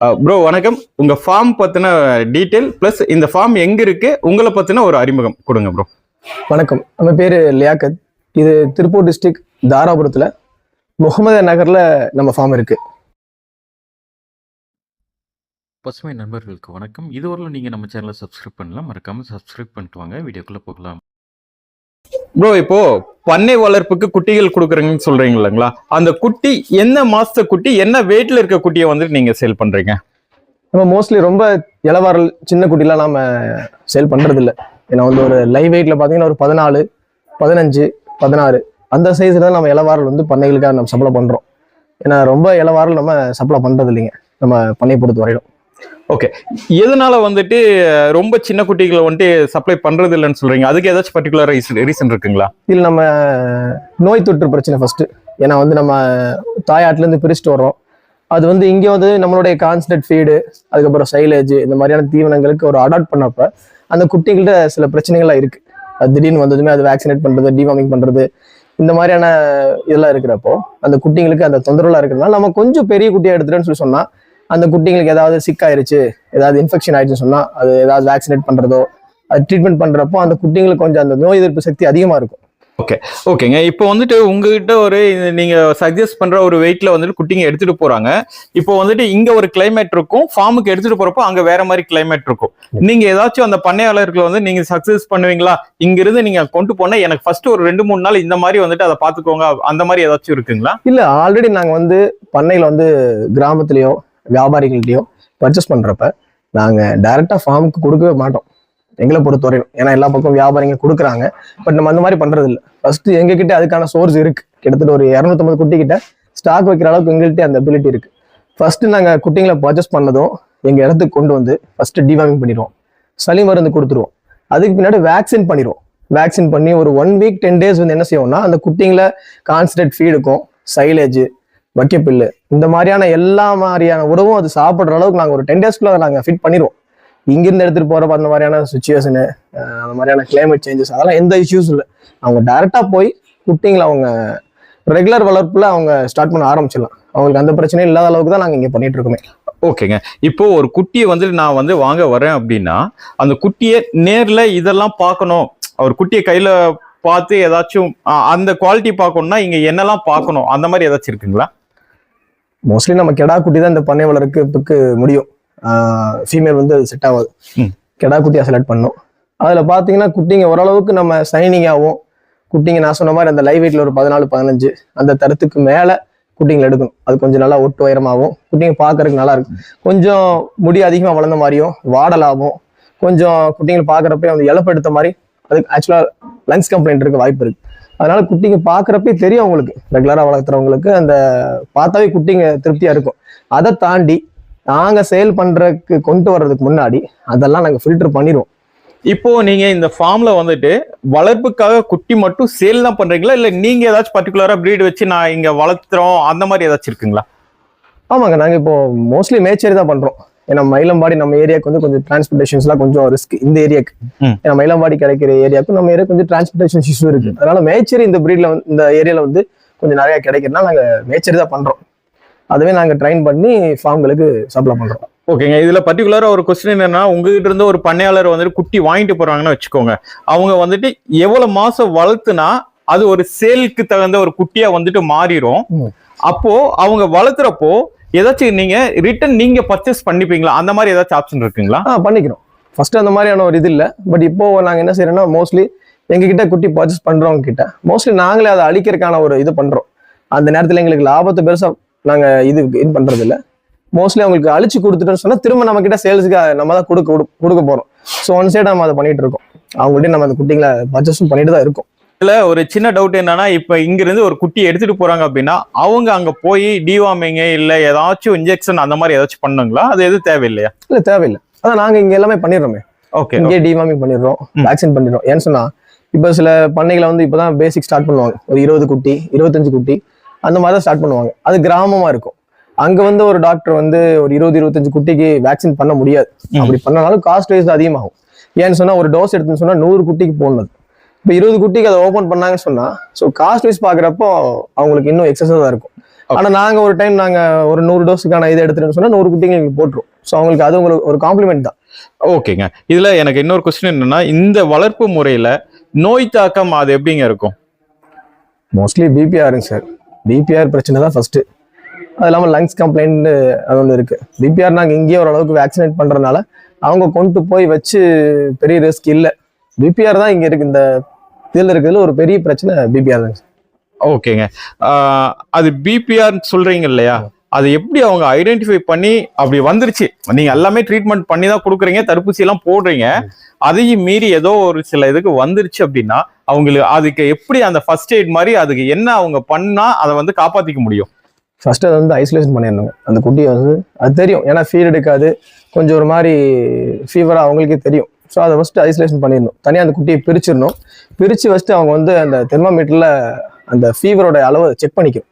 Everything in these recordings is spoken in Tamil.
ப்ரோ வணக்கம். உங்க ஃபார்ம் பத்தின டீட்டெயில் பிளஸ் இந்த ஃபார்ம் எங்க இருக்கு உங்களை பத்தின ஒரு அறிமுகம் கொடுங்க ப்ரோ வணக்கம். நம்ம பேர் லியாக்கத் இது திருப்பூர் டிஸ்ட்ரிக்ட் தாராபுரத்தில். முகமது நகரில் நம்ம ஃபார்ம் இருக்கு. பசுமை நண்பர்களுக்கு வணக்கம். இதுவரையிலும் நீங்கள் நம்ம சேனலை சப்ஸ்கிரைப் பண்ணலாம் மறக்காமல் சப்ஸ்கிரைப் பண்ணிட்டு வாங்க. வீடியோக்குள்ளே போகலாம். ப்ரோ இப்போ பண்ணை வளர்ப்புக்கு குட்டிகள் கொடுக்குறீங்கன்னு சொல்றீங்க இல்லைங்களா? அந்த குட்டி என்ன மாச குட்டி என்ன வெயிட்ல இருக்க குட்டியை வந்துட்டு நீங்க சேல் பண்றீங்க? நம்ம மோஸ்ட்லி ரொம்ப இளவாரல் சின்ன குட்டிலாம் நாம சேல் பண்றது இல்லை ஏன்னா வந்து ஒரு லைவ் வெயிட்ல பார்த்தீங்கன்னா ஒரு பதினாலு பதினஞ்சு பதினாறு அந்த சைஸ்ல தான் நம்ம இளவாரல் வந்து பண்ணைகளுக்காக நம்ம சப்ளை பண்றோம். ஏன்னா ரொம்ப இளவாரல் நம்ம சப்ளை பண்றது இல்லைங்க நம்ம பண்ணை பொறுத்த வரையிலும் ஓகே எதனால வந்துட்டு ரொம்ப சின்ன குட்டிகளை வந்துட்டு சப்ளை பண்றது இல்லைன்னு சொல்றீங்க? அதுக்கு ஏதாச்சும் பர்டிகுலர் ரீசன் ரீசன் இருக்குங்களா? இதில் நம்ம நோய் தொற்று பிரச்சனை ஃபர்ஸ்ட் ஏன்னா வந்து நம்ம தாயாட்டிலேருந்து பிரிச்சுட்டு வர்றோம். அது வந்து இங்கே வந்து நம்மளுடைய கான்ஸ்டன்ட் ஃபீடு அதுக்கப்புறம் சைலேஜ் இந்த மாதிரியான தீவனங்களுக்கு ஒரு அடாப்ட் பண்ணப்ப அந்த குட்டிகள்கிட்ட சில பிரச்சனைகள்லாம் இருக்கு. அது திடீர்னு வந்ததுமே அது வேக்சினேட் பண்றது டிவார்மிங் பண்றது இந்த மாதிரியான இதெல்லாம் இருக்கிறப்போ அந்த குட்டிங்களுக்கு அந்த தொந்தரவுலாம் இருக்கிறதுனால நம்ம கொஞ்சம் பெரிய குட்டியா எடுத்துட்டேன்னு சொல்லி சொன்னா அந்த குட்டிங்களுக்கு ஏதாவது சிக்காயிருச்சு ஏதாவது இன்ஃபெக்ஷன் ஆயிடுச்சுன்னு சொன்னா அது ஏதாவது வேக்சினேட் பண்றதோ அது ட்ரீட்மெண்ட் பண்றப்போ அந்த குட்டிங்களுக்கு கொஞ்சம் அந்த நோய் எதிர்ப்பு சக்தி அதிகமா இருக்கும். ஓகேங்க இப்போ வந்துட்டு உங்ககிட்ட ஒரு நீங்க சஜஸ்ட் பண்ற ஒரு வெயிட்ல வந்துட்டு குட்டிங்க எடுத்துட்டு போறாங்க. இப்போ வந்துட்டு இங்க ஒரு கிளைமேட் இருக்கும் ஃபார்முக்கு எடுத்துட்டு போறப்போ அங்க வேற மாதிரி கிளைமேட் இருக்கும். நீங்க ஏதாச்சும் அந்த பண்ணையாளர்களை வந்து நீங்க சக்சஸ் பண்ணுவீங்களா? இங்க இருந்து நீங்க கொண்டு போனா எனக்கு ஃபர்ஸ்ட் ஒரு ரெண்டு மூணு நாள் இந்த மாதிரி வந்துட்டு அதை பாத்துக்கோங்க அந்த மாதிரி ஏதாச்சும் இருக்குங்களா? இல்ல ஆல்ரெடி நாங்க வந்து பண்ணையில வந்து கிராமத்துலயோ வியாபாரிகள்ட்டயோ பர்ச்சேஸ் பண்ணுறப்ப நாங்கள் டைரெக்டாக ஃபார்முக்கு கொடுக்கவே மாட்டோம். எங்களை பொறுத்தவரையும் ஏன்னா எல்லா பக்கம் வியாபாரிங்க கொடுக்குறாங்க. பட் நம்ம அந்த மாதிரி பண்ணுறது இல்லை ஃபர்ஸ்ட் எங்ககிட்ட அதுக்கான சோர்ஸ் இருக்குது கிட்டத்தட்ட ஒரு இரநூத்தம்பது குட்டி கிட்ட ஸ்டாக் வைக்கிற அளவுக்கு எங்கள்கிட்ட அந்த அபிலிட்டி இருக்குது ஃபஸ்ட்டு நாங்கள் குட்டிங்களை பர்ச்சேஸ் பண்ணதும் எங்கள் இடத்துக்கு கொண்டு வந்து ஃபஸ்ட்டு டிவாமிங் பண்ணிடுவோம். சளி மருந்து கொடுத்துருவோம். அதுக்கு பின்னாடி வேக்சின் பண்ணிடுவோம். வேக்சின் பண்ணி ஒரு ஒன் வீக் டென் டேஸ் வந்து என்ன செய்வோம்னா அந்த குட்டிங்களை கான்சன்ட்ரேட் ஃபீடுக்கும் சைலேஜ் வைக்கப்பில்லு இந்த மாதிரியான எல்லா மாதிரியான உணவும் அது சாப்பிட்ற அளவுக்கு நாங்கள் ஒரு டென் டேஸ்க்குள்ள அதை நாங்கள் ஃபிட் பண்ணிடுவோம் இங்கிருந்து எடுத்துகிட்டு போகிறப்ப அந்த மாதிரியான சுச்சுவேஷனு அந்த மாதிரியான கிளைமேட் சேஞ்சஸ் அதெல்லாம் எந்த இஷ்யூஸும் இல்லை. அவங்க டேரெக்டாக போய் குட்டிங்களை அவங்க ரெகுலர் வளர்ப்பில் அவங்க ஸ்டார்ட் பண்ண ஆரம்பிச்சிடலாம். அவங்களுக்கு அந்த பிரச்சனையும் இல்லாத அளவுக்கு தான் நாங்கள் இங்கே பண்ணிட்டு இருக்கோமே. ஓகேங்க. இப்போ ஒரு குட்டியை வந்துட்டு நான் வந்து வாங்க வரேன் அப்படின்னா அந்த குட்டியை நேரில் இதெல்லாம் பார்க்கணும். அவர் குட்டியை கையில் பார்த்து ஏதாச்சும் அந்த குவாலிட்டி பார்க்கணும்னா இங்கே என்னெல்லாம் பார்க்கணும்? அந்த மாதிரி ஏதாச்சும் இருக்குங்களா? மோஸ்ட்லி நம்ம கெடா குட்டி தான் இந்த பண்ணை வளர்க்கறதுக்கு முடியும். ஃபீமேல் வந்து செட் ஆகாது. கெடா குட்டியா செலக்ட் பண்ணோம் அதுல பாத்தீங்கன்னா குட்டிங்க ஓரளவுக்கு நம்ம சைனிங்காகவும் குட்டிங்க நான் சொன்ன மாதிரி அந்த லைவ் வெயிட்ல ஒரு பதினாலு பதினஞ்சு அந்த தரத்துக்கு மேல குட்டிங்களை எடுக்கணும். அது கொஞ்சம் நல்லா ஒட்டு உயரமாகவும் குட்டிங்க பார்க்கறதுக்கு நல்லா இருக்கும். கொஞ்சம் முடி அதிகமாக வளர்ந்த மாதிரியும் வாடலாகவும் கொஞ்சம் குட்டிங்களை பார்க்குறப்ப அந்த இழப்பு எடுத்த மாதிரி அதுக்கு ஆக்சுவலாக லங்ஸ் கம்ப்ளைண்ட் இருக்க வாய்ப்பு இருக்கு. அதனால குட்டிங்க பார்க்குறப்பே தெரியும் அவங்களுக்கு. ரெகுலராக வளர்த்துறவங்களுக்கு அந்த பார்த்தாவே குட்டிங்க திருப்தியா இருக்கும். அதை தாண்டி நாங்க சேல் பண்றதுக்கு கொண்டு வர்றதுக்கு முன்னாடி அதெல்லாம் நாங்க ஃபில்டர் பண்ணிடுவோம் இப்போ நீங்க இந்த ஃபார்ம்ல வந்துட்டு வளர்ப்புக்காக குட்டி மட்டும் சேல் தான் பண்றீங்களா? இல்ல நீங்க ஏதாச்சும் பர்டிகுலரா பிரீடு வச்சு நான் இங்க வளர்த்துறோம் அந்த மாதிரி ஏதாச்சும் இருக்குங்களா? ஆமாங்க நாங்க இப்போ மோஸ்ட்லி மேச்சேரி தான் பண்றோம். ஏன்னா மயிலம்பாடி நம்ம ஏரியாவுக்கு வந்து கொஞ்சம் டிரான்ஸ்போர்டேஷன்ஸ்லாம் கொஞ்சம் ரிஸ்க் இந்த ஏரியாக்கு. ஏன்னா மயிலம்பாடி கிடைக்கிற ஏரியாவுக்கு நம்ம ஏரியா கொஞ்சம் டிரான்ஸ்போர்டேஷன் இஷ்யூ இருக்கு. அதனால மேச்சேரி இந்த பிரீட்ல இந்த ஏரியால வந்து கொஞ்சம் நிறைய கிடைக்கிறதுனால நாங்க மேச்சேரி தான் பண்றோம். அதுவே நாங்க ட்ரைன் பண்ணி ஃபார்ம்களுக்கு சப்ளை பண்றோம். ஓகேங்க. இதுல பர்டிகுலரா ஒரு கொஸ்டின் என்னன்னா உங்ககிட்ட இருந்து ஒரு பண்ணையாளர் வந்துட்டு குட்டி வாங்கிட்டு போறாங்கன்னு வச்சுக்கோங்க. அவங்க வந்துட்டு எவ்வளவு மாசம் வளர்த்துனா அது ஒரு சேலுக்கு தகுந்த ஒரு குட்டியா வந்துட்டு மாறிடும். அப்போ அவங்க வளர்த்துறப்போ ஏதாச்சும் நீங்க ரிட்டர்ன் நீங்க பர்ச்சேஸ் பண்ணிப்பீங்களா? அந்த மாதிரி ஏதாச்சும் ஆப்ஷன் இருக்குங்களா? பண்ணிக்கிறோம். ஃபர்ஸ்ட் அந்த மாதிரியான ஒரு இது இல்லை. பட் இப்போ நாங்க என்ன செய்யறோம்னா மோஸ்ட்லி எங்ககிட்ட குட்டி பர்ச்சேஸ் பண்றவங்க கிட்ட மோஸ்ட்லி நாங்களே அதை அழிக்கிறதுக்கான ஒரு இது பண்றோம். அந்த நேரத்தில் எங்களுக்கு லாபத்தை பெருசா நாங்க இது இது பண்றது இல்லை மோஸ்ட்லி அவங்களுக்கு அழிச்சு கொடுத்துட்டோம்னு சொன்னா திரும்ப நம்ம கிட்ட சேல்ஸுக்கு நம்ம தான் கொடுக்க கொடுக்க போறோம். ஸோ ஒன் சைடு நம்ம அதை பண்ணிட்டு இருக்கோம். அவங்கள்ட்ட நம்ம அந்த குட்டிங்களை பர்ச்சேஸும் பண்ணிட்டு தான் இருக்கோம். இதுல ஒரு சின்ன டவுட் என்னன்னா இப்ப இங்க இருந்து ஒரு குட்டி எடுத்துட்டு போறாங்க அப்படின்னா அவங்க அங்க போய் டிவார்மிங் இல்ல ஏதாச்சும் இன்ஜெக்ஷன் அந்த மாதிரி ஏதாச்சும் பண்ணுங்களா? அது எதுவும் தேவையில்லையா? இல்ல தேவையில்லை. அதான் நாங்க இங்க எல்லாமே பண்ணிடுறோமே. ஓகே இங்கே டிவார்மிங் பண்ணிடுறோம். வேக்சின் பண்ணிடுறோம். ஏன்னு சொன்னா இப்போ சில பண்ணைகளை வந்து இப்பதான் பேசிக் ஸ்டார்ட் பண்ணுவாங்க. ஒரு இருபது குட்டி இருபத்தஞ்சு குட்டி அந்த மாதிரி தான் ஸ்டார்ட் பண்ணுவாங்க. அது கிராமமா இருக்கும். அங்க வந்து ஒரு டாக்டர் வந்து ஒரு இருபது இருபத்தஞ்சு குட்டிக்கு வேக்சின் பண்ண முடியாது. அப்படி பண்ணனாலும் காஸ்ட் வைஸ் அதிகமாகும். ஏன்னு சொன்னா ஒரு டோஸ் எடுத்துன்னு சொன்னா நூறு குட்டிக்கு போடணும். இப்போ இருபது குட்டிக்கு அதை ஓப்பன் பண்ணாங்கன்னு சொன்னா ஸோ காஸ்ட் வைஸ் பார்க்குறப்போ அவங்களுக்கு இன்னும் எக்ஸஸாக தான் இருக்கும். ஆனா நாங்க ஒரு டைம் நாங்க ஒரு நூறு டோஸுக்கான இது எடுத்துட்டு சொன்னா நூறு குட்டிங்க எங்களுக்கு போட்டுரும். ஸோ அவங்களுக்கு அது உங்களுக்கு ஒரு காம்ப்ளிமெண்ட் தான். ஓகேங்க இதுல எனக்கு இன்னொரு கொஸ்டின் என்னன்னா இந்த வளர்ப்பு முறையில நோய் தாக்கம் அது எப்படிங்க இருக்கும்? மோஸ்ட்லி பிபிஆருங்க சார் பிபிஆர் பிரச்சனை தான் ஃபர்ஸ்ட் அது இல்லாமல் லங்ஸ் கம்ப்ளைண்ட் அது ஒன்று இருக்கு. பிபிஆர் நாங்கள் இங்கேயே ஓரளவுக்கு வேக்சினேட் பண்றதுனால அவங்க கொண்டு போய் வச்சு பெரிய ரிஸ்க் இல்லை. பிபிஆர் தான் இங்க இருக்கு இந்த இதில் இருக்கிறதுல ஒரு பெரிய பிரச்சனை பிபிஆர் தான் ஓகேங்க. அது பிபிஆர் சொல்றீங்க இல்லையா? அது எப்படி அவங்க ஐடென்டிஃபை பண்ணி அப்படி வந்துருச்சு? நீங்க எல்லாமே ட்ரீட்மெண்ட் பண்ணி தான் கொடுக்குறீங்க தடுப்பூசி எல்லாம் போடுறீங்க. அதையும் மீறி ஏதோ ஒரு சில இதுக்கு வந்துருச்சு அப்படின்னா அவங்களுக்கு அதுக்கு எப்படி அந்த ஃபர்ஸ்ட் எய்ட் மாதிரி அதுக்கு என்ன அவங்க பண்ணா அதை வந்து காப்பாத்திக்க முடியும்? ஃபர்ஸ்ட் அதை வந்து ஐசோலேஷன் பண்ணிடணுங்க. அந்த குட்டியை வந்து அது தெரியும். ஏன்னா ஃபீல் எடுக்காது. கொஞ்சம் ஒரு மாதிரி ஃபீவராக அவங்களுக்கே தெரியும். ஸோ அதை ஃபஸ்ட்டு ஐசோலேஷன் பண்ணிடணும். தனியாக அந்த குட்டியை பிரிச்சிடணும். பிரித்து ஃபஸ்ட்டு அவங்க வந்து அந்த தெர்மோமீட்டரில் அந்த ஃபீவரோட அளவை செக் பண்ணிக்கும்.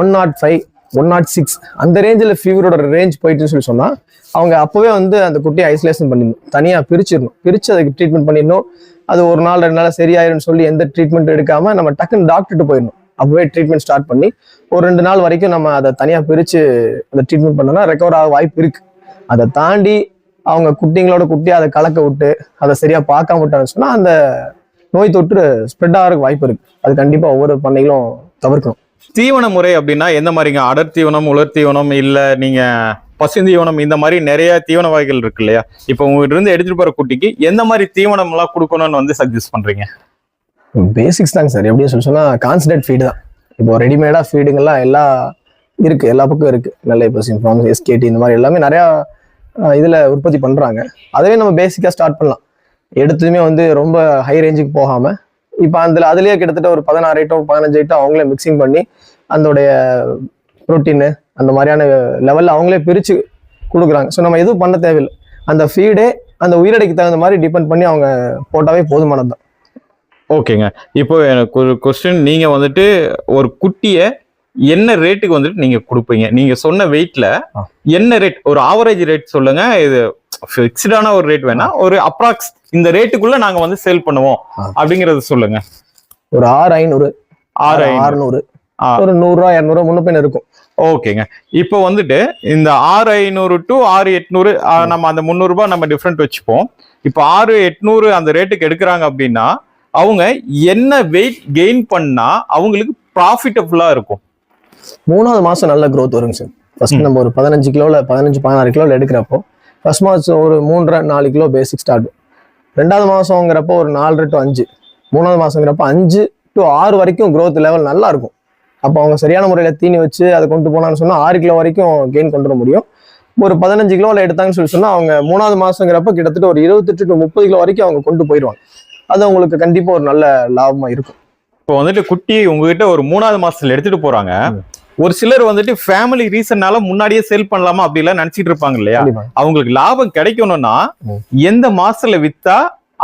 One nought five one nought six அந்த ரேஞ்சில் ஃபீவரோட ரேஞ்ச் போயிட்டுன்னு சொல்லி சொன்னால் அவங்க அப்போவே வந்து அந்த குட்டியை ஐசோலேஷன் பண்ணிடணும். தனியாக பிரிச்சிடணும். பிரித்து அதுக்கு ட்ரீட்மெண்ட் பண்ணிடணும். அது ஒரு நாள் ரெண்டு நாள் சரியாயிரும்னு சொல்லி எந்த ட்ரீட்மெண்ட் எடுக்காமல் நம்ம டக்குன்னு டாக்டர்கிட்ட போயிடணும். அப்போவே ட்ரீட்மெண்ட் ஸ்டார்ட் பண்ணி ஒரு ரெண்டு நாள் வரைக்கும் நம்ம அதை தனியாக பிரித்து அந்த ட்ரீட்மெண்ட் பண்ணோம்னா ரெக்கவர் ஆக வாய்ப்பு இருக்குது அதை தாண்டி அவங்க குட்டிங்களோட குட்டி அதை கலக்க விட்டு அதை சரியா பார்க்காம விட்டாங்கன்னு சொன்னா அந்த நோய் தொற்று ஸ்ப்ரெட் ஆகிறதுக்கு வாய்ப்பு இருக்கு. அது கண்டிப்பா ஒவ்வொரு பண்ணைகளும் தவிர்க்கணும். தீவன முறை அப்படின்னா எந்த மாதிரிங்க? அடர் தீவனம் உலர் தீவனம் இல்ல நீங்க பசுந்தீவனம் இந்த மாதிரி நிறைய தீவன வகைகள் இருக்கு இல்லையா? இப்போ உங்ககிட்ட இருந்து எடுத்துட்டு போற குட்டிக்கு எந்த மாதிரி தீவனம் எல்லாம் கொடுக்கணும்னு வந்து சஜஸ்ட் பண்றீங்க? பேசிக்ஸ் தாங்க சார் எப்படின்னு சொல்லி சொன்னா கான்சன்ட்ரேட் ஃபீடு தான். இப்போ ரெடிமேடா ஃபீடுங்கெல்லாம் எல்லா இருக்கு. எல்லா பக்கம் இருக்கு. நல்ல இப்போ எஸ்கேடி இந்த மாதிரி எல்லாமே நிறையா இதில் உற்பத்தி பண்ணுறாங்க அதுவே நம்ம பேசிக்காக ஸ்டார்ட் பண்ணலாம். எடுத்ததுமே வந்து ரொம்ப ஹை ரேஞ்சுக்கு போகாமல் இப்போ அதில் அதுலேயே கிட்டத்தட்ட ஒரு பதினாறு ஐட்டம் பதினஞ்சு ஐட்டம் அவங்களே மிக்சிங் பண்ணி அதோடைய புரோட்டீனு அந்த மாதிரியான லெவலில் அவங்களே பிரித்து கொடுக்குறாங்க. ஸோ நம்ம எதுவும் பண்ண தேவையில்லை. அந்த ஃபீடே அந்த உயிரடைக்கு தகுந்த மாதிரி டிபெண்ட் பண்ணி அவங்க போட்டாவே போதுமானது தான் ஓகேங்க இப்போ எனக்கு ஒரு கொஸ்டின் நீங்கள் வந்துட்டு ஒரு குட்டியை என்ன ரேட்டுக்கு வந்துட்டு நீங்க கொடுப்பீங்க? நீங்க சொன்ன வெயிட்ல. என்ன ரேட் ஒரு ஆவரேஜ் ரேட் சொல்லுங்க. இது ஃபிக்ஸ்டான ஒரு ரேட் வேணா ஒரு அப்ராக்ஸ் இந்த ரேட்டுக்குள்ள நாங்க வந்து சேல் பண்ணுவோம். அப்படிங்கறது சொல்லுங்க. ஒரு ஆறு ஐநூறு ஆறு. அறுநூறு. ஒரு நூறுரூவா இரநூறுவா முன்ன இருக்கும். ஓகேங்க. இப்போ வந்துட்டு இந்த ஆறு ஐநூறு டு ஆறு எட்நூறு நம்ம அந்த முந்நூறு ரூபாய் நம்ம டிஃப்ரெண்ட் வச்சுப்போம். இப்போ ஆறு எட்நூறு அந்த ரேட்டுக்கு எடுக்கிறாங்க அப்படின்னா அவங்க என்ன வெயிட் கெயின் பண்ணா அவங்களுக்கு ப்ராஃபிட்டபுளா இருக்கும். மூணாவது மாசம் நல்ல growth வருங்க சார் ஃபர்ஸ்ட் நம்ம ஒரு பதினஞ்சு கிலோல பதினஞ்சு பதினாறு கிலோல எடுக்கிறப்போ ஃபர்ஸ்ட் மாசம் ஒரு மூன்றரை நாலு கிலோ பேசிக் ஸ்டார்ட் ரெண்டாவது மாசங்கிறப்போ ஒரு நாலு டு அஞ்சு. மூணாவது மாசங்கிறப்போ அஞ்சு டு ஆறு வரைக்கும் growth லெவல் நல்லா இருக்கும். அப்போ அவங்க சரியான முறையில் தீனி வச்சு அதை கொண்டு போனான்னு சொன்னா ஆறு கிலோ வரைக்கும் கெயின் கொண்டு வர முடியும். ஒரு பதினஞ்சு கிலோவில் எடுத்தாங்கன்னு சொல்லி சொன்னா அவங்க மூணாவது மாசங்கிறப்ப கிட்டத்தட்ட ஒரு இருபத்தெட்டு டு முப்பது கிலோ வரைக்கும் அவங்க கொண்டு போயிடுவாங்க அது அவங்களுக்கு கண்டிப்பா ஒரு நல்ல லாபமா இருக்கும். இப்போ வந்துட்டு குட்டி உங்ககிட்ட ஒரு மூணாவது மாசத்துல எடுத்துட்டு போறாங்க. ஒரு சிலர் வந்துட்டு ஃபேமிலி ரீசன்னால முன்னாடியே சேல் பண்ணலாமா அப்படி எல்லாம் நினைச்சிட்டு இருப்பாங்க இல்லையா? அவங்களுக்கு லாபம் கிடைக்கணும்னா. எந்த மாசத்துல வித்தா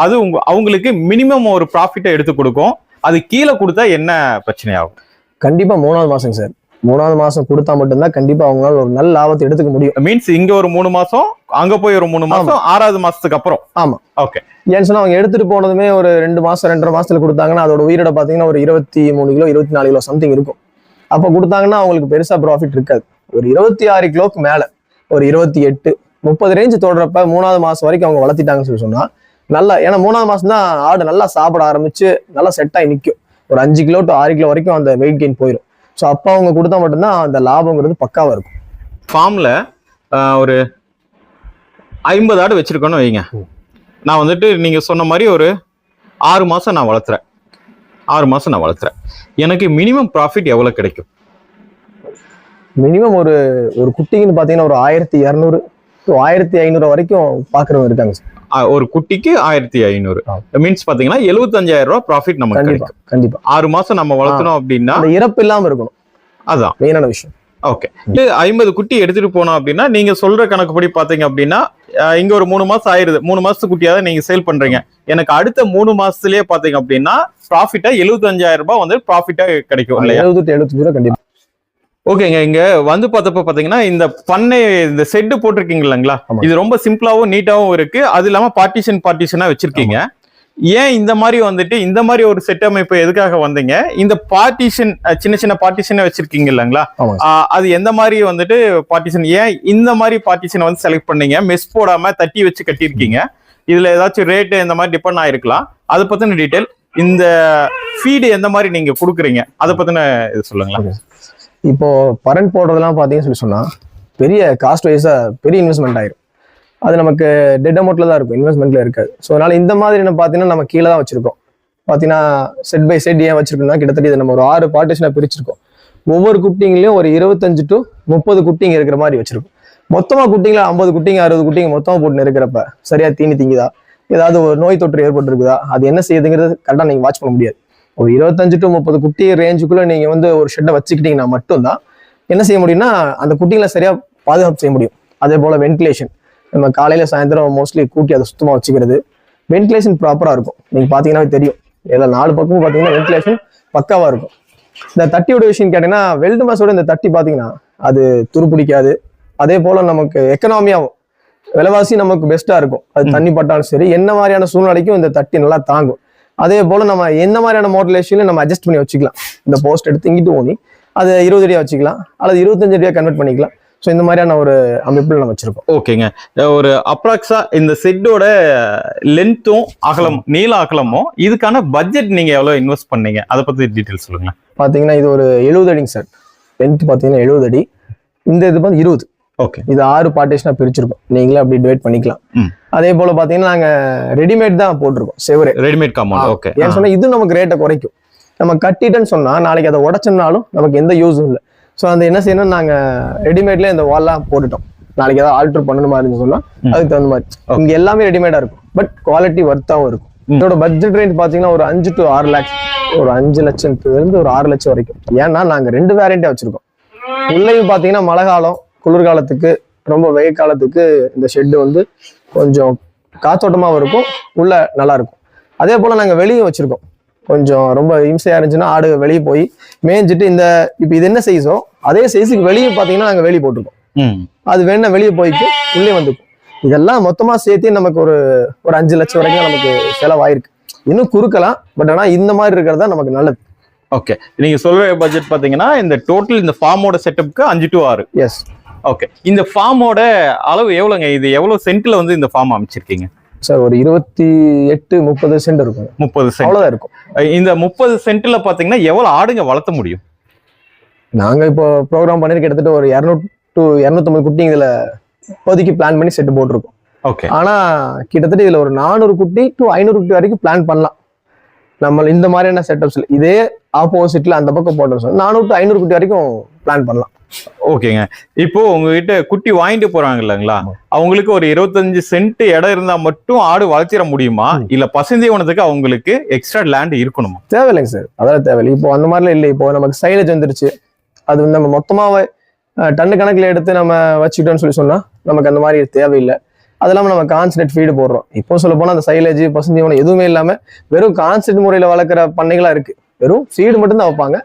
அது உங்க அவங்களுக்கு மினிமம் ஒரு ப்ராஃபிட்டை எடுத்து கொடுக்கும். அது கீழே கொடுத்தா என்ன பிரச்சனையாகும்? கண்டிப்பா மூணாவது மாசம் சார். மூணாவது மாசம் கொடுத்தா மட்டும்தான் கண்டிப்பா அவங்களால ஒரு நல்ல லாபத்தை எடுத்துக்க முடியும். மீன்ஸ் இங்க ஒரு மூணு மாசம் அங்க போய் ஒரு மூணு மாசம் ஆறாவது மாசத்துக்கு அப்புறம். ஆமா. ஓகே ஏன்னு சொன்னா அவங்க எடுத்துட்டு போனதுமே ஒரு ரெண்டு மாசம் ரெண்டரை மாசத்துல கொடுத்தாங்கன்னா அதோட உயிரோட பாத்தீங்கன்னா ஒரு இருபத்தி மூணு கிலோ இருபத்தி நாலு கிலோ சம்திங் இருக்கும். அப்ப கொடுத்தாங்கன்னா அவங்களுக்கு பெருசா ப்ராஃபிட் இருக்காது. ஒரு இருபத்தி ஆறு கிலோக்கு மேல ஒரு இருபத்தி எட்டு முப்பது ரேஞ்சு தொடரப்ப மூணாவது மாசம் வரைக்கும் அவங்க வளர்த்திட்டாங்கன்னு சொல்லி சொன்னா நல்லா ஏன்னா மூணாவது மாசம் தான் ஆடு நல்லா சாப்பிட ஆரம்பிச்சு நல்லா செட் ஆகி நிற்கும் ஒரு அஞ்சு கிலோ டு ஆறு கிலோ வரைக்கும் அந்த வெயிட் கெயின் போயிடும் ஸோ அப்போ அவங்க கொடுத்தா மட்டும்தான் அந்த லாபங்கிறது பக்காவா இருக்கும். ஃபார்ம்ல ஒரு ஐம்பது ஆடு வச்சிருக்கோன்னு வைங்க. நான் வந்துட்டு நீங்க சொன்ன மாதிரி ஒரு ஆறு மாசம் நான் வளர்த்துறேன். ஆறு மாசம் நான் வளர்த்துறேன் எனக்கு மினிமம் ப்ராஃபிட் எவ்வளவு கிடைக்கும்? மினிமம் ஒரு ஒரு குட்டிக்குன்னு பாத்தீங்கன்னா ஒரு ஆயிரத்தி இரநூறு டு ஆயிரத்தி ஐநூறு வரைக்கும் பாக்குறவங்க இருக்காங்க சார் ஒரு குட்டிக்கு ஆயிரத்தி ஐநூறு. மீன்ஸ் பாத்தீங்கன்னா எழுபத்தஞ்சாயிரம் ரூபாய் ப்ராஃபிட் நமக்கு கிடைக்கும். கண்டிப்பா. ஆறு மாசம் நம்ம வளர்த்தணும் அப்படின்னா இறப்பு இல்லாம இருக்கணும். அதான். மெயினான விஷயம். ஓகே இது ஐம்பது குட்டி எடுத்துட்டு போனோம் அப்படின்னா நீங்க சொல்ற கணக்குப்படி பாத்தீங்க அப்படின்னா இங்க ஒரு மூணு மாசம் ஆயிருது. மூணு மாசத்து குட்டியா தான் நீங்க சேல் பண்றீங்க. எனக்கு அடுத்த மூணு மாசத்துலயே பாத்தீங்க அப்படின்னா ப்ராஃபிட்டா எழுபத்தஞ்சாயிரம் ரூபாய் வந்து ப்ராஃபிட்டா கிடைக்கும் இல்லையா? எழுபது டு எழுபத்தஞ்சு ரூபா கண்டிப்பா. ஓகேங்க. இங்க வந்து பார்த்தப்ப பாத்தீங்கன்னா இந்த பண்ணை இந்த செட்டு போட்டிருக்கீங்க இல்லைங்களா. இது ரொம்ப சிம்பிளாவும் நீட்டாவும் இருக்கு. அது இல்லாம பார்ட்டிஷன் பார்ட்டிஷனா வச்சிருக்கீங்க. ஏன் இந்த மாதிரி வந்துட்டு இந்த மாதிரி ஒரு செட் அமைப்பு எதுக்காக வந்தீங்க? இந்த பார்ட்டிஷன் சின்ன சின்ன பார்ட்டிஷனை வச்சிருக்கீங்க இல்லைங்களா? அது எந்த மாதிரி வந்துட்டு பார்ட்டிஷன் ஏன் இந்த மாதிரி பார்ட்டிஷன் வந்து செலக்ட் பண்ணீங்க? மெஸ் போடாம தட்டி வச்சு கட்டியிருக்கீங்க. இதுல ஏதாச்சும் ரேட் இந்த மாதிரி டிபெண்ட் ஆயிருக்கலாம். அதை பத்தின டீடைல் இந்த ஃபீடு எந்த மாதிரி நீங்க கொடுக்குறீங்க? அதை பத்தின இது சொல்லுங்களேன். இப்போ பரண்ட் போடுறதெல்லாம் பார்த்தீங்கன்னு சொல்லி சொன்னா பெரிய காஸ்ட் வைஸா பெரிய இன்வெஸ்ட்மெண்ட் ஆயிரும். அது நமக்கு டெட் அமௌண்ட்ல தான் இருக்கும் இன்வெஸ்ட்மெண்ட்ல இருக்காது. ஸோ அதனால இந்த மாதிரி என்ன பார்த்தீங்கன்னா நம்ம கீழே தான் வச்சிருக்கோம். பார்த்தீங்கன்னா செட் பை செட் ஏன் வச்சிருக்கோம்னா கிட்டத்தட்ட இது நம்ம ஒரு ஆறு பார்ட்டிஷனாக பிரிச்சிருக்கோம். ஒவ்வொரு குட்டிங்களையும் ஒரு இருபத்தஞ்சு டு முப்பது குட்டிங்க இருக்கிற மாதிரி வச்சிருக்கோம். மொத்தமாக குட்டிங்களா ஐம்பது குட்டிங்க அறுபது குட்டிங்க மொத்தமாக போட்டு இருக்கிறப்ப சரியா தீனி திங்குதா? ஏதாவது ஒரு நோய் தொற்று ஏற்பட்டிருக்குதா? அது என்ன செய்யுதுங்கிறது கரெக்டாக நீங்கள் வாட்ச் பண்ண முடியாது. ஒரு இருபத்தஞ்சு டு முப்பது குட்டி ரேஞ்சுக்குள்ளே நீங்கள் வந்து ஒரு ஷெட்டை வச்சுக்கிட்டீங்கன்னா மட்டும்தான் என்ன செய்ய முடியும்னா அந்த குட்டிங்களை சரியாக பாதுகாப்பு செய்ய முடியும். அதே போல் வென்டிலேஷன் நம்ம காலையில் சாயந்தரம் மோஸ்ட்லி கூட்டி அதை சுத்தமாக வச்சுக்கிறது. வென்டிலேஷன் ப்ராப்பராக இருக்கும். நீங்கள் பார்த்தீங்கன்னா தெரியும். எல்லா நாலு பக்கமும் பார்த்தீங்கன்னா வென்டிலேஷன் பக்காவாக இருக்கும். இந்த தட்டியோட விஷயம் கேட்டீங்கன்னா வெல்டு மாஸோட இந்த தட்டி பார்த்தீங்கன்னா அது துருப்பிடிக்காது. அதே போல் நமக்கு எக்கனாமியாகவும் விலைவாசி நமக்கு பெஸ்ட்டாக இருக்கும். அது தண்ணி பட்டாலும் சரி என்ன மாதிரியான சூழ்நிலைக்கும் இந்த தட்டி நல்லா தாங்கும். அதே போல் நம்ம என்ன மாதிரியான மாடுலேஷன்ல நம்ம அட்ஜஸ்ட் பண்ணி வச்சுக்கலாம். இந்த போஸ்ட் எடுத்து இங்கிட்டு ஓனி அதை இருபது அடியாக வச்சுக்கலாம். அல்லது இருபத்தஞ்சு அடியாக கன்வெர்ட் பண்ணிக்கலாம். ஸோ இந்த மாதிரியான ஒரு அமைப்பில் நம்ம வச்சிருக்கோம். ஓகேங்க. ஒரு அப்ராக்ஸா இந்த செட்டோட லென்த்தும் அகலம் நீள அகலமும் இதுக்கான பட்ஜெட் நீங்க எவ்வளவு இன்வெஸ்ட் பண்ணீங்க? அதை பத்தி டீடைல் சொல்லுங்க பாத்தீங்கன்னா இது ஒரு எழுபது அடிங்க சார் லென்த் பாத்தீங்கன்னா எழுபது அடி. இந்த இது வந்து இருபது. ஓகே. இது ஆறு பார்ட்டிஷனா பிரிச்சிருக்கோம். நீங்களே அப்படி டிவைட் பண்ணிக்கலாம். அதே போல பாத்தீங்கன்னா நாங்க ரெடிமேட் தான் போட்டிருக்கோம் செவரே. Readymade compound okay. ஏன்னு சொன்னா இது நமக்கு ரேட்டை குறைக்கும். நம்ம கட்டிட்டேன்னு சொன்னா நாளைக்கு அதை உடச்சோம்னாலும் நமக்கு எந்த யூஸும் இல்லை. ஸோ அந்த என்ன செய்யணும் நாங்க ரெடிமேட்ல இந்த வால்லாம் போட்டுட்டோம். நாளைக்கு ஏதாவது ஆல்டர் பண்ணணுமா இருந்து சொன்னா ம். அதுக்கு தகுந்த மாதிரி. இங்க எல்லாமே ரெடிமேடா இருக்கும். பட் குவாலிட்டி ஒர்த்தாவும் இருக்கும். இதோட பட்ஜெட் ரேஞ்ச் பாத்தீங்கன்னா ஒரு அஞ்சு டு ஆறு லேக்ஸ் ஒரு அஞ்சு லட்சத்துல இருந்து ஒரு ஆறு லட்சம் வரைக்கும். ஏன்னா நாங்க ரெண்டு வேரியண்டா வச்சிருக்கோம். உள்ளேயும் பாத்தீங்கன்னா மழை காலம் குளிர்காலத்துக்கு ரொம்ப வெயில் காலத்துக்கு இந்த ஷெட்டு வந்து கொஞ்சம் காத்தோட்டமாவும் இருக்கும். உள்ள நல்லா இருக்கும். அதே போல நாங்க வெளியும் வச்சிருக்கோம். கொஞ்சம் ரொம்ப இம்சையா இருந்துச்சுன்னா ஆடு வெளியே போய் மேய்ஞ்சிட்டு இந்த இப்போ இது என்ன சைஸோ அதே சைஸுக்கு வெளியே பாத்தீங்கன்னா நாங்க வெளியே போட்டிருக்கோம். ம். அது வேணா வெளியே போயிட்டு உள்ளே வந்துக்கும். இதெல்லாம் மொத்தமா சேர்த்து நமக்கு ஒரு ஒரு அஞ்சு லட்சம் வரைக்கும் நமக்கு செலவாயிருக்கு. இன்னும் குறுக்கலாம் பட் ஆனா இந்த மாதிரி இருக்கிறது தான் நமக்கு நல்லது. ஓகே நீங்க சொல்ற பட்ஜெட் பாத்தீங்கன்னா இந்த டோட்டல் இந்த ஃபார்மோட செட்டப்புக்கு அஞ்சு டு ஆறு. எஸ் ஓகே இந்த ஃபார்மோட அளவு எவ்வளவுங்க இது எவ்வளவு சென்ட்ல வந்து இந்த ஃபார்ம் அமைச்சிருக்கீங்க? சார் ஒரு இருபத்தி எட்டு முப்பது சென்ட் இருக்கும். முப்பது சென்ட். அவ்வளவுதான் இருக்கும். இந்த முப்பது சென்ட்ல பாத்தீங்கன்னா எவ்வளவு ஆடுங்க வளர்த்த முடியும்? நாங்க இப்போ ப்ரோக்ராம் பண்ணிட்டு கிட்டத்தட்ட ஒரு இரநூறு டு இரநூத்தம்பது குட்டி இதுல இப்போதைக்கு பிளான் பண்ணி செட்டு போட்டிருக்கோம். ஓகே ஆனா கிட்டத்தட்ட இதுல ஒரு நானூறு குட்டி டு ஐநூறு குட்டி வரைக்கும் பிளான் பண்ணலாம். நம்ம இந்த மாதிரியான செட்டப்ஸ்ல இதே ஆப்போசிட்ல அந்த பக்கம் போட்டோம் நானூறு டு ஐநூறு குட்டி வரைக்கும் பிளான் பண்ணலாம். ஓகேங்க. இப்போ உங்ககிட்ட குட்டி வாங்கிட்டு போறாங்க இல்லைங்களா. அவங்களுக்கு ஒரு இருபத்தஞ்சு சென்ட் இடம் இருந்தா மட்டும் ஆடு வளர்த்திட முடியுமா. இல்ல பசுந்தீவனத்துக்கு அவங்களுக்கு எக்ஸ்ட்ரா லேண்ட் இருக்கணுமா? தேவையில்லைங்க சார். அதெல்லாம் தேவையில்லை. இப்போ அந்த மாதிரிலாம் இல்லை. இப்போ நமக்கு சைலேஜ் வந்துருச்சு. அது வந்து நம்ம மொத்தமாவே டன்னு கணக்குல எடுத்து நம்ம வச்சுக்கிட்டோம்னு சொல்லி சொன்னா நமக்கு அந்த மாதிரி தேவையில்லை. அது இல்லாம நம்ம கான்சன்ட்ரேட் ஃபீடு போடுறோம். இப்போ சொல்ல போனா அந்த சைலேஜ் பசுந்தீவனம் எதுவுமே இல்லாம வெறும் கான்சன்ட்ரேட் முறையில வளர்க்குற பண்ணைகளா இருக்கு. வெறும் ஃபீடு மட்டும் தான் வைப்பாங்க.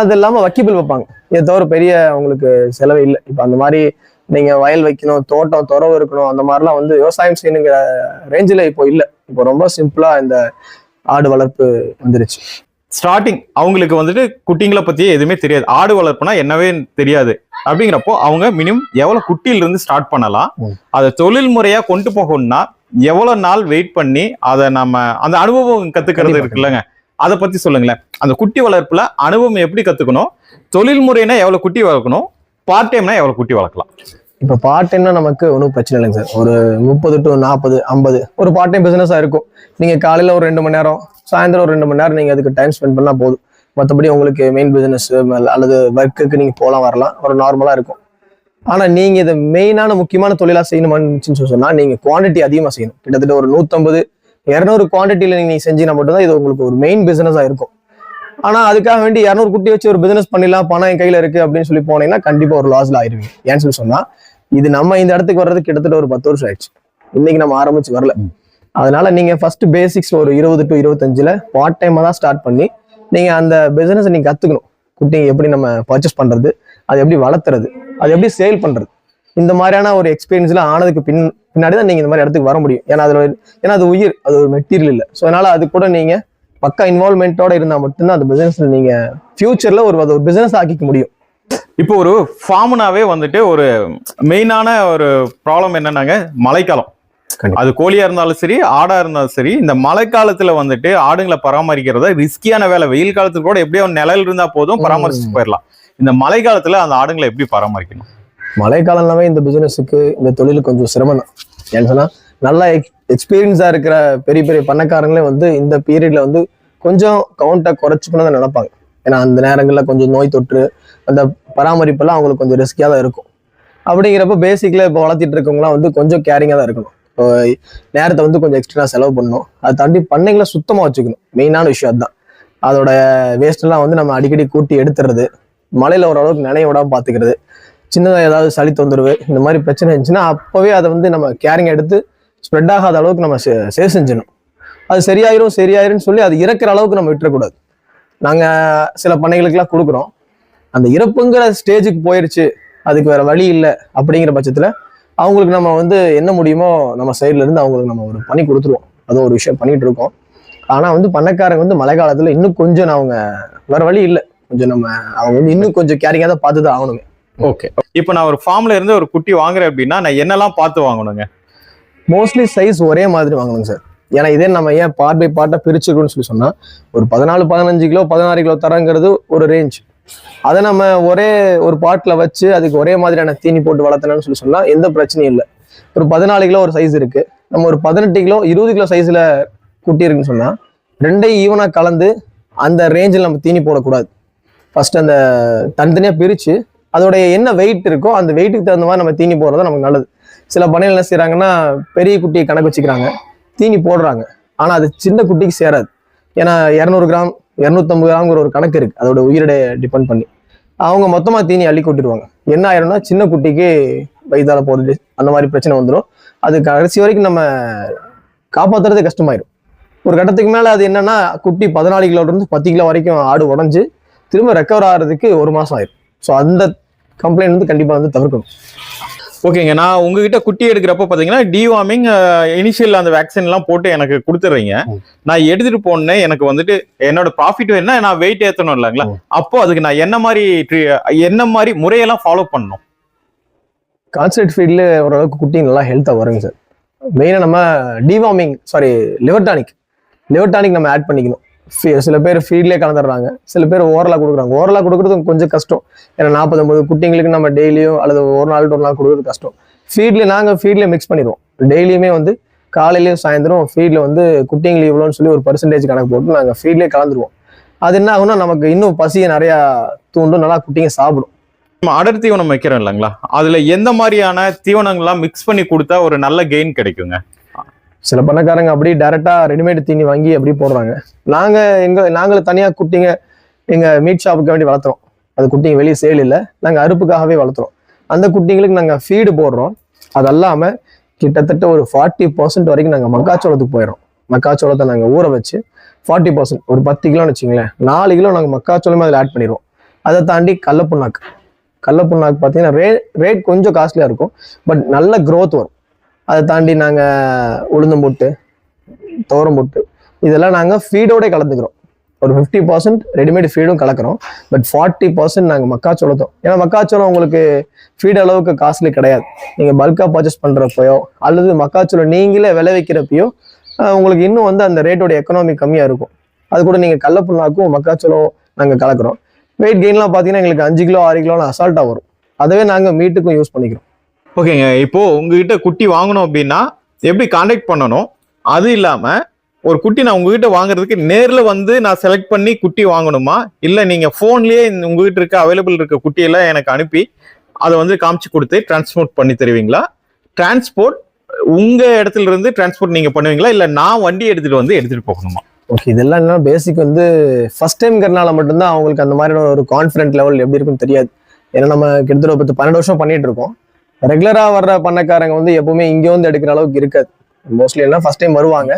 அது இல்லாம வக்கிபிள் வைப்பாங்க. இதை தவிர பெரிய அவங்களுக்கு செலவே இல்லை. இப்போ அந்த மாதிரி நீங்க வயல் வைக்கணும் தோட்டம் துறவு இருக்கணும் அந்த மாதிரிலாம் வந்து விவசாயம் செய்யணுங்கிற ரேஞ்சில் இப்போ இல்லை. இப்போ ரொம்ப சிம்பிளா இந்த ஆடு வளர்ப்பு வந்துருச்சு. ஸ்டார்டிங் அவங்களுக்கு வந்துட்டு குட்டிங்களை பத்தியே எதுவுமே தெரியாது. ஆடு வளர்ப்புனா என்னவே தெரியாது. அப்படிங்கிறப்போ அவங்க மினிமம் எவ்வளவு குட்டியில இருந்து ஸ்டார்ட் பண்ணலாம். அதை தொழில் முறையா கொண்டு போகணும்னா எவ்வளவு நாள் வெயிட் பண்ணி அதை நம்ம அந்த அனுபவம் கத்துக்கிறது கண்டிப்பா, இருக்குல்லங்க. அதை பத்தி சொல்லுங்களேன். அந்த குட்டி வளர்ப்புல அனுபவம் எப்படி கத்துக்கணும்? தொழில் முறைனா எவ்வளவு குட்டி வளர்க்கணும்? பார்ட் டைம்னா எவ்வளவு குட்டி வளர்க்கலாம்? இப்போ பார்ட் டைம்னா நமக்கு ஒன்றும் பிரச்சனை இல்லைங்க சார். ஒரு முப்பது டு நாற்பது ஐம்பது ஒரு பார்ட் டைம் பிஸ்னஸாக இருக்கும். நீங்கள் காலையில் ஒரு ரெண்டு மணி நேரம் சாயந்தரம் ஒரு ரெண்டு மணி நேரம் நீங்கள் அதுக்கு டைம் ஸ்பெண்ட் பண்ணால் போதும். மற்றபடி உங்களுக்கு மெயின் பிசினஸ் அல்லது ஒர்க்குக்கு நீங்கள் போகலாம் வரலாம். ஒரு நார்மலாக இருக்கும். ஆனால் நீங்கள் இதை மெயினான முக்கியமான தொழிலாக செய்யணுமான்னு சொன்னால் நீங்கள் குவான்டிட்டி அதிகமாக செய்யணும். கிட்டத்தட்ட ஒரு நூற்றம்பது இரநூறு குவான்டிட்டியில் நீங்கள் செஞ்சீங்கன்னா மட்டும்தான் இது உங்களுக்கு ஒரு மெயின் பிசினஸாக இருக்கும். ஆனால் அதுக்காக வேண்டி இரநூறு குட்டி வச்சு ஒரு பிசினஸ் பண்ணிடலாம் பணம் என் கையில் இருக்குது அப்படின்னு சொல்லி போனீங்கன்னா கண்டிப்பாக ஒரு லாஸில் ஆயிருவீங்க. ஏன்னு சொல்லி சொன்னால் இது நம்ம இந்த இடத்துக்கு வர்றது கிட்டத்தட்ட ஒரு பத்து வருஷம் ஆயிடுச்சு. இன்னைக்கு நம்ம ஆரம்பிச்சு வரல. அதனால நீங்க ஃபர்ஸ்ட் பேசிக்ஸ் ஒரு இருபது டு இருபத்தஞ்சுல பார்ட் டைமா தான் ஸ்டார்ட் பண்ணி நீங்க அந்த பிசினஸ் நீங்க கத்துக்கணும். குட்டிங்க எப்படி நம்ம பர்ச்சேஸ் பண்றது அது எப்படி வளர்த்துறது அது எப்படி சேல் பண்றது. இந்த மாதிரியான ஒரு எக்ஸ்பீரியன்ஸ்லாம் ஆனதுக்கு பின் பின்னாடி தான் நீங்க இந்த மாதிரி இடத்துக்கு வர முடியும். ஏன்னா அதுல ஏன்னா அது உயிர் அது ஒரு மெட்டீரியல் இல்லை. ஸோ அதனால அது கூட நீங்க பக்கா இன்வால்மெண்ட்டோட இருந்தால் மட்டும்தான் அந்த பிசினஸ்ல நீங்க ஃபியூச்சர்ல ஒரு அது ஒரு பிசினஸ் ஆக்கிக்க முடியும். இப்போ ஒரு ஃபார்ம்னாவே வந்துட்டு ஒரு மெயினான ஒரு ப்ராப்ளம் என்னன்னாங்க? மழைக்காலம். அது கோழியா இருந்தாலும் சரி ஆடா இருந்தாலும் சரி இந்த மழைக்காலத்துல வந்துட்டு ஆடுங்களை பராமரிக்கிறத ரிஸ்கியான வேலை. வெயில் காலத்துல கூட எப்படியோ நிழல் இருந்தா போதும் பராமரிச்சுட்டு போயிடலாம் இந்த மழை காலத்துல அந்த ஆடுங்களை எப்படி பராமரிக்கணும்? மழைக்காலம்னாவே இந்த பிசினஸுக்கு இந்த தொழில் கொஞ்சம் சிரமம் தான். ஏன்னு சொன்னா நல்லா எக்ஸ்பீரியன்ஸாக இருக்கிற பெரிய பெரிய பண்ணக்காரங்களே வந்து இந்த பீரியட்ல வந்து கொஞ்சம் கவுண்டை குறைச்சிக்கணும் தான் நினைப்பாங்க. ஏன்னா அந்த நேரங்களில் கொஞ்சம் நோய் தொற்று அந்த பராமரிப்பெல்லாம் அவங்களுக்கு கொஞ்சம் ரிஸ்கியாக தான் இருக்கும். அப்படிங்கிறப்ப பேசிக்கில் இப்போ வளர்த்திட்டு இருக்கவங்களாம் வந்து கொஞ்சம் கேரிங்காக தான் இருக்கணும். இப்போ நேரத்தை வந்து கொஞ்சம் எக்ஸ்ட்ரா செலவு பண்ணணும். அதை தாண்டி பண்ணைகளை சுத்தமாக வச்சுக்கணும். மெயினான விஷயம் அதுதான். அதோட வேஸ்ட்லாம் வந்து நம்ம அடிக்கடி கூட்டி எடுத்துறது மழையில் ஓரளவுக்கு நினைய விடாம பார்த்துக்கிறது சின்னதாக ஏதாவது சளி தொந்தரவு இந்த மாதிரி பிரச்சனை இருந்துச்சுன்னா அப்போவே அதை வந்து நம்ம கேரிங் எடுத்து ஸ்ப்ரெட் ஆகாத அளவுக்கு நம்ம சே- செஞ்சிடணும். அது சரியாயிரும் சரியாயிரும்னு சொல்லி அது இறக்குற அளவுக்கு நம்ம விட்டுறக்கூடாது. நாங்கள் சில பண்ணைகளுக்கெல்லாம் கொடுக்குறோம். அந்த இறப்புங்கிற ஸ்டேஜுக்கு போயிடுச்சு அதுக்கு வேற வழி இல்லை அப்படிங்கிற பட்சத்தில் அவங்களுக்கு நம்ம வந்து என்ன முடியுமோ நம்ம சைட்லேருந்து அவங்களுக்கு நம்ம ஒரு பணி கொடுத்துருவோம். அது ஒரு விஷயம் பண்ணிட்டு இருக்கோம். ஆனால் வந்து பண்ணைக்காரங்க வந்து மழை காலத்தில் இன்னும் கொஞ்சம் அவங்க வேற வழி இல்லை. கொஞ்சம் நம்ம அவங்க வந்து இன்னும் கொஞ்சம் கேரிங்காக தான் பார்த்து தான் ஆகணுமே. ஓகே இப்போ நான் ஒரு ஃபார்ம்ல இருந்து ஒரு குட்டி வாங்குறேன் அப்படின்னா நான் என்னெல்லாம் பார்த்து வாங்கணுங்க? மோஸ்ட்லி சைஸ் ஒரே மாதிரி வாங்கணுங்க சார் ஏன்னா இதே நம்ம ஏன் பார்ட் பை பார்ட்டாக பிரிச்சுக்கணும்னு சொல்லி சொன்னால் ஒரு பதினாலு பதினஞ்சு கிலோ பதினாறு கிலோ தரங்கிறது ஒரு ரேஞ்ச் அதை நம்ம ஒரே ஒரு பாட்டில் வச்சு அதுக்கு ஒரே மாதிரியான தீனி போட்டு வளர்த்தணும்னு சொல்லி சொன்னால் எந்த பிரச்சனையும் இல்லை. ஒரு பதினாலு கிலோ ஒரு சைஸ் இருக்கு. நம்ம ஒரு பதினெட்டு கிலோ இருபது கிலோ சைஸில் குட்டி இருக்குன்னு சொன்னால் ரெண்டையும் ஈவனாக கலந்து அந்த ரேஞ்சில் நம்ம தீனி போடக்கூடாது. ஃபஸ்ட் அந்த தனித்தனியாக பிரித்து அதோடைய என்ன வெயிட் இருக்கோ அந்த வெயிட்டுக்கு தகுந்த மாதிரி நம்ம தீனி போடுறது நமக்கு நல்லது. சில பணிகள் என்ன செய்கிறாங்கன்னா பெரிய குட்டியை கணக்கு வச்சுக்கிறாங்க. தீனி போடுறாங்க. ஆனால் அது சின்ன குட்டிக்கு சேராது. ஏன்னா இரநூறு கிராம் இரநூத்தம்பது கிராம்ங்கிற ஒரு கணக்கு இருக்குது அதோட உயிரிடைய டிபெண்ட் பண்ணி. அவங்க மொத்தமாக தீனி அள்ளி கொட்டிடுவாங்க. என்ன ஆயிரும்னா சின்ன குட்டிக்கு வயிதால போடுது அந்த மாதிரி பிரச்சனை வந்துடும் அது கடைசி வரைக்கும் நம்ம காப்பாற்றுறது கஷ்டமாயிடும் ஒரு கட்டத்துக்கு மேலே அது என்னன்னா குட்டி பதினாலு கிலோலேருந்து பத்து கிலோ வரைக்கும் ஆடு உடஞ்சு திரும்ப ரெக்கவர் ஆகிறதுக்கு ஒரு மாதம் ஆயிடும் ஸோ அந்த கம்ப்ளைண்ட் வந்து கண்டிப்பா வந்து தவிர்க்கணும். ஓகேங்க நான் உங்ககிட்ட குட்டி எடுக்கிறப்ப பாத்தீங்கன்னா டிவார்மிங் இனிஷியல் அந்த வேக்சின் எல்லாம் போட்டு எனக்கு கொடுத்துறீங்க. ம். நான் எடுத்துட்டு போனேன் எனக்கு வந்துட்டு என்னோட ப்ராஃபிட் என்ன நான் வெயிட் ஏத்தணும் இல்லைங்களா. அப்போ அதுக்கு நான் என்ன மாதிரி என்ன மாதிரி முறையெல்லாம் ஃபாலோ பண்ணணும்? கான்சன்ட்ரேட் ஃபீல்டில் ஓரளவுக்கு குட்டி நல்லா ஹெல்த்தாக வருங்க சார் மெயினாக நம்ம deworming sorry liver tonic liver tonic நம்ம ஆட் பண்ணிக்கணும். சில பேர் ஃபீட்லேயே கலந்துடுறாங்க. சில பேர் ஓரலாக கொடுக்குறாங்க. ஓரலாக கொடுக்குறது கொஞ்சம் கஷ்டம். ஏன்னா நாற்பது ஐம்பது குட்டிங்களுக்கு நம்ம டெய்லியும் அல்லது ஒரு நாள் ஒரு நாள் கொடுக்குறது கஷ்டம். ஃபீட்லேயே நாங்கள் ஃபீட்லேயே மிக்ஸ் பண்ணிடுவோம். டெய்லியுமே வந்து காலையிலயும் சாயந்தரம் ஃபீல்டில் வந்து குட்டிங்களுக்கு இவ்வளோன்னு சொல்லி ஒரு பர்சன்டேஜ் கணக்கு போட்டு நாங்கள் ஃபீல்ட்லேயே கலந்துருவோம். அது என்ன ஆகும்னா நமக்கு இன்னும் பசியை நிறையா தூண்டும். நல்லா குட்டிங்க சாப்பிடும். நம்ம அடர் தீவனம் வைக்கிறோம் இல்லைங்களா? அதில் எந்த மாதிரியான தீவனங்கள்லாம் மிக்ஸ் பண்ணி கொடுத்தா ஒரு நல்ல கெயின் கிடைக்குங்க? சில பண்ணக்காரங்க அப்படியே டேரெக்டாக ரெடிமேட் தீனி வாங்கி அப்படி போடுறாங்க. நாங்கள் எங்கள் நாங்களும் தனியாக குட்டிங்க எங்கள் மீட் ஷாப்புக்கு வேண்டி வளர்த்துறோம். அது குட்டிங்க வெளியே சேல் இல்லை. நாங்கள் அறுப்புக்காகவே வளர்த்துறோம். அந்த குட்டிங்களுக்கு நாங்கள் ஃபீடு போடுறோம். அது அல்லாமல் கிட்டத்தட்ட ஒரு ஃபார்ட்டி பர்சன்ட் வரைக்கும் நாங்கள் மக்காச்சோளத்துக்கு போயிடும் மக்காச்சோளத்தை நாங்கள் ஊற வச்சு ஃபார்ட்டி பர்சன்ட் ஒரு பத்து கிலோன்னு வச்சுங்களேன் நாலு கிலோ நாங்கள் மக்காச்சோளமே அதில் ஆட் பண்ணிடுவோம். அதை தாண்டி கடலப்புண்ணாக்கு கடலப்புண்ணாக்கு பார்த்தீங்கன்னா ரே ரேட் கொஞ்சம் காஸ்ட்லியாக இருக்கும். பட் நல்ல க்ரோத் வரும். அதை தாண்டி நாங்கள் உளுந்தம் போட்டு துவரம் போட்டு இதெல்லாம் நாங்கள் ஃபீடோடே கலந்துக்கிறோம். ஒரு ஃபிஃப்டி பர்சன்ட் ரெடிமேட் ஃபீடும் கலக்கிறோம். பட் ஃபார்ட்டி பர்சன்ட் நாங்கள் மக்காச்சோளத்தோம். ஏன்னா மக்காச்சோளம் உங்களுக்கு ஃபீட் அளவுக்கு காஸ்ட்லி கிடையாது. நீங்கள் பல்காக பர்ச்சேஸ் பண்ணுறப்பயோ அல்லது மக்காச்சோளம் நீங்களே விளைவிக்கிறப்பையோ உங்களுக்கு இன்னும் வந்து அந்த ரேட்டோட எக்கனாமி கம்மியாக இருக்கும். அது கூட நீங்கள் கடலப்புண்ணாக்கும் மக்காச்சோளம் நாங்கள் கலக்கிறோம். வெயிட் கெயின்லாம் பார்த்தீங்கன்னா எங்களுக்கு அஞ்சு கிலோ ஆறு கிலோலாம் அசால்ட்டாக வரும். அதவே நாங்கள் மீட்டுக்கும் யூஸ் பண்ணிக்கிறோம். ஓகேங்க இப்போ உங்ககிட்ட குட்டி வாங்கணும் அப்படின்னா எப்படி காண்டாக்ட் பண்ணணும்? அது இல்லாம ஒரு குட்டி நான் உங்ககிட்ட வாங்குறதுக்கு நேர்ல வந்து நான் செலக்ட் பண்ணி குட்டி வாங்கணுமா? இல்ல நீங்க போன்லயே உங்ககிட்ட இருக்க அவைலபிள் இருக்க குட்டியெல்லாம் எனக்கு அனுப்பி அதை வந்து காமிச்சு கொடுத்து டிரான்ஸ்போர்ட் பண்ணி தருவீங்களா? டிரான்ஸ்போர்ட் உங்க இடத்துல இருந்து டிரான்ஸ்போர்ட் நீங்க பண்ணுவீங்களா? இல்ல நான் வண்டி எடுத்துட்டு வந்து எடுத்துட்டு போகணுமா? ஓகே இதெல்லாம் என்னன்னா பேசிக் வந்து ஃபர்ஸ்ட் டைம்ங்கிறனால மட்டும்தான் அவங்களுக்கு அந்த மாதிரியான ஒரு கான்ஃபிடென்ட் லெவல் எப்படி இருக்குன்னு தெரியாது. ஏன்னா நம்ம கிட்டத்தட்ட பத்து பன்னெண்டு வருஷம் பண்ணிட்டு இருக்கோம். ரெகுலராக வர்ற பண்ணக்காரங்க வந்து எப்பவுமே இங்கே வந்து எடுக்கிற அளவுக்கு இருக்காது. மோஸ்ட்லி எல்லாம் ஃபர்ஸ்ட் டைம் வருவாங்க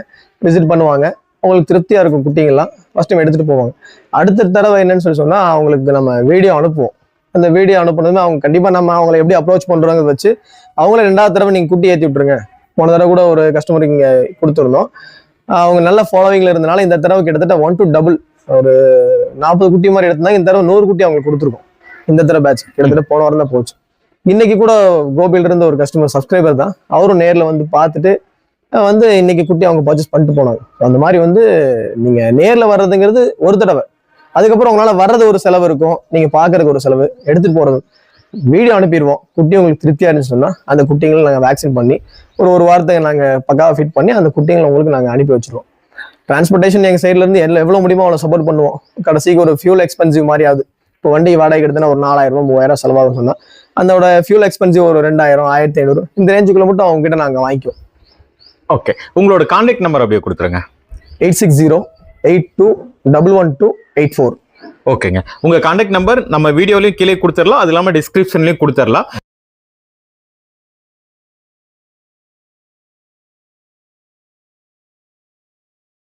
விசிட் பண்ணுவாங்க. அவங்களுக்கு திருப்தியாக இருக்கும் குட்டிங்கெல்லாம் ஃபர்ஸ்ட் டைம் எடுத்துகிட்டு போவாங்க. அடுத்த தடவை என்னன்னு சொல்லி சொன்னால் அவங்களுக்கு நம்ம வீடியோ அனுப்புவோம். அந்த வீடியோ அனுப்புனதுமே அவங்க கண்டிப்பாக நம்ம அவங்கள எப்படி அப்ரோச் பண்ணுறோங்க வச்சு அவங்கள ரெண்டாவது தடவை நீங்கள் குட்டி ஏற்றி விட்ருங்க போன தடவை கூட ஒரு கஸ்டமருக்கு இங்கே கொடுத்துருந்தோம். அவங்க நல்ல ஃபாலோவிங்கில் இருந்தனால இந்த தடவை கிட்டத்தட்ட ஒன் டு டபுள் ஒரு நாற்பது குட்டி மாதிரி எடுத்திருந்தாங்க. இந்த தடவை நூறு குட்டி அவங்களுக்கு கொடுத்துருக்கோம். இந்த தடவை பேட்ச் கிட்டத்தட்ட போன வாரம் தான் போச்சு. இன்னைக்கு கூட கோபியில இருந்து ஒரு கஸ்டமர் சப்ஸ்கிரைபர் தான். அவரும் நேரில் வந்து பார்த்துட்டு வந்து இன்னைக்கு குட்டி அவங்க பர்ச்சேஸ் பண்ணிட்டு போனாங்க. அந்த மாதிரி வந்து நீங்க நேரில் வர்றதுங்கிறது ஒரு தடவை. அதுக்கப்புறம் உங்களால வர்றது ஒரு செலவு இருக்கும். நீங்க பாக்குறதுக்கு ஒரு செலவு. எடுத்துட்டு போறது. வீடியோ அனுப்பிடுவோம். குட்டி உங்களுக்கு திருப்தியா இருந்துச்சுன்னா அந்த குட்டிங்களை நாங்கள் வேக்சின் பண்ணி ஒரு ஒரு வாரத்தை நாங்கள் பக்காவாக ஃபிட் பண்ணி அந்த குட்டிங்களை உங்களுக்கு நாங்கள் அனுப்பி வச்சிருவோம். டிரான்ஸ்போர்ட்டேஷன் எங்கள் சைட்லேருந்து எல்லாம் எவ்வளோ முடியுமோ அவ்வளோ சப்போர்ட் பண்ணுவோம். கடைசிக்கு ஒரு ஃபியூல் எக்ஸ்பென்சிவ் மாதிரி ஆகுது. இப்போ வண்டி வாடகை எடுத்தனா ஒரு நாலாயிரம் ரூபாய் மூவாயிரம் செலவாகும் சொன்னா அதோட ஃபியூல் எக்ஸ்பென்சிவ் ஒரு ரெண்டாயிரம் ஆயிரத்தி ஐநூறு இந்த ரேஞ்சுக்குள்ள மட்டும் அவங்க கிட்ட நாங்க வாங்கிக்குவோம். ஓகே உங்களோட கான்டாக்ட் நம்பர் அப்படியே கொடுத்துருங்க. Eight six zero eight two double one two eight four. ஓகேங்க உங்க கான்டாக்ட் நம்பர் நம்ம வீடியோலயும் கீழே கொடுத்துடலாம் அது இல்லாம டிஸ்கிரிப்ஷன்லயும் கொடுத்துடலாம்